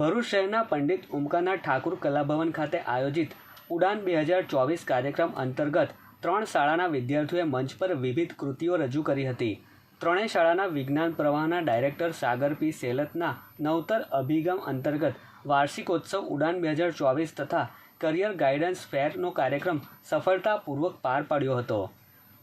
ભરૂચ શહેરના પંડિત ઉમકાનાથ ઠાકુર કલાભવન ખાતે આયોજિત ઉડાન બે હજાર ચોવીસ કાર્યક્રમ અંતર્ગત ત્રણ શાળાના વિદ્યાર્થીઓએ મંચ પર વિવિધ કૃતિઓ રજૂ કરી હતી. ત્રણેય શાળાના વિજ્ઞાન પ્રવાહના ડાયરેક્ટર સાગર પી. સેલતના નવતર અભિગમ અંતર્ગત વાર્ષિકોત્સવ ઉડાન બે હજાર ચોવીસ તથા કરિયર ગાઈડન્સ ફેરનો કાર્યક્રમ સફળતાપૂર્વક પાર પાડ્યો હતો.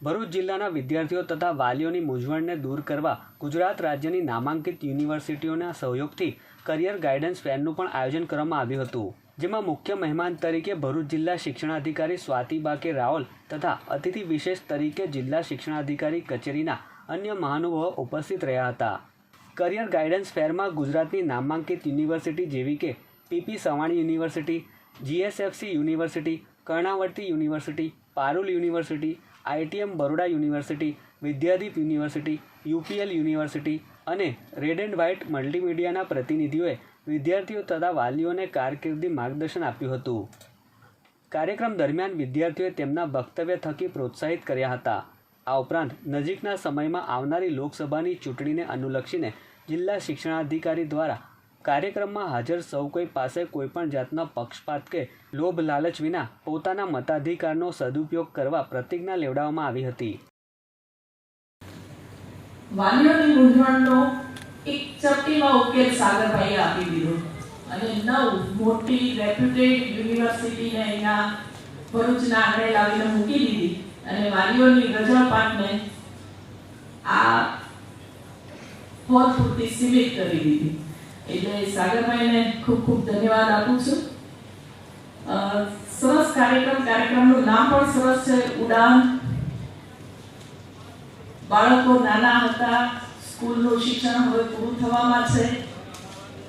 ભરૂચ જિલ્લાના વિદ્યાર્થીઓ તથા વાલીઓની મૂંઝવણને દૂર કરવા ગુજરાત રાજ્યની નામાંકિત યુનિવર્સિટીઓના સહયોગથી કરિયર ગાઈડન્સ ફેરનું પણ આયોજન કરવામાં આવ્યું હતું. જેમાં મુખ્ય મહેમાન તરીકે ભરૂચ જિલ્લા શિક્ષણાધિકારી સ્વાતિ બાકે રાવલ તથા અતિથિ વિશેષ તરીકે જિલ્લા શિક્ષણાધિકારી કચેરીના અન્ય મહાનુભાવો ઉપસ્થિત રહ્યા હતા. કરિયર ગાઈડન્સ ફેરમાં ગુજરાતની નામાંકિત યુનિવર્સિટી જેવી કે PP Savani university, GSFC university, Karnavati university, Parul university ITM Baroda university, Vidyadeep university, UPL university અને રેડ એન્ડ વ્હાઇટ મલ્ટીમીડિયાના પ્રતિનિધિઓએ વિદ્યાર્થીઓ તથા વાલીઓને કારકિર્દી માર્ગદર્શન આપ્યું હતું. કાર્યક્રમ દરમિયાન વિદ્યાર્થીઓએ તેમના વક્તવ્ય થકી પ્રોત્સાહિત કર્યા હતા. આ ઉપરાંત નજીકના સમયમાં આવનારી લોકસભાની ચૂંટણીને અનુલક્ષીને જિલ્લા શિક્ષણાધિકારી દ્વારા કાર્યક્રમમાં હાજર સૌ કોઈ પાસે કોઈપણ જાતના પક્ષપાત કે લોભ લાલચ વિના પોતાના મતાધિકારનો સદુપયોગ કરવા પ્રતિજ્ઞા લેવડાવવામાં આવી હતી. વાલીઓની મૂંઝવણનો એક ચપટીમાં ઉકેલ સાગરભાઈએ આપી દીધો. અને નવ મોટી રેપ્યુટેડ યુનિવર્સિટીને અહીંયા ભરૂચના આંગણે લાવીને મૂકી દીધી. અને વાલીઓની રજાપાટને આ પૂરતી સીમિત કરી દીધી. એટલે સાગરભાઈને ખૂબ ખૂબ ધન્યવાદ આપું છું. સરસ કાર્યક્રમ, કાર્યક્રમનું નામ પણ સરસ છે. ઉડાન. બાળકો નાના હતા, સ્કૂલનું શિક્ષણ હવે પૂરું થવામાં છે.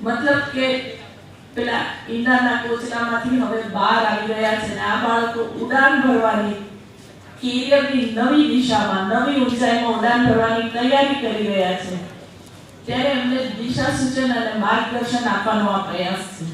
મતલબ કે પેલા ઈંડાના કોચલામાંથી હવે બહાર આવી રહ્યા છે અને આ બાળકો ઉડાન ભરવાની કેરિયરની નવી દિશામાં, નવી ઊંચાઈમાં ઉડાન ભરવાની તૈયારી કરી રહ્યા છે. ત્યારે એમને દિશા સૂચન અને માર્ગદર્શન આપવાનો આ પ્રયાસ છે.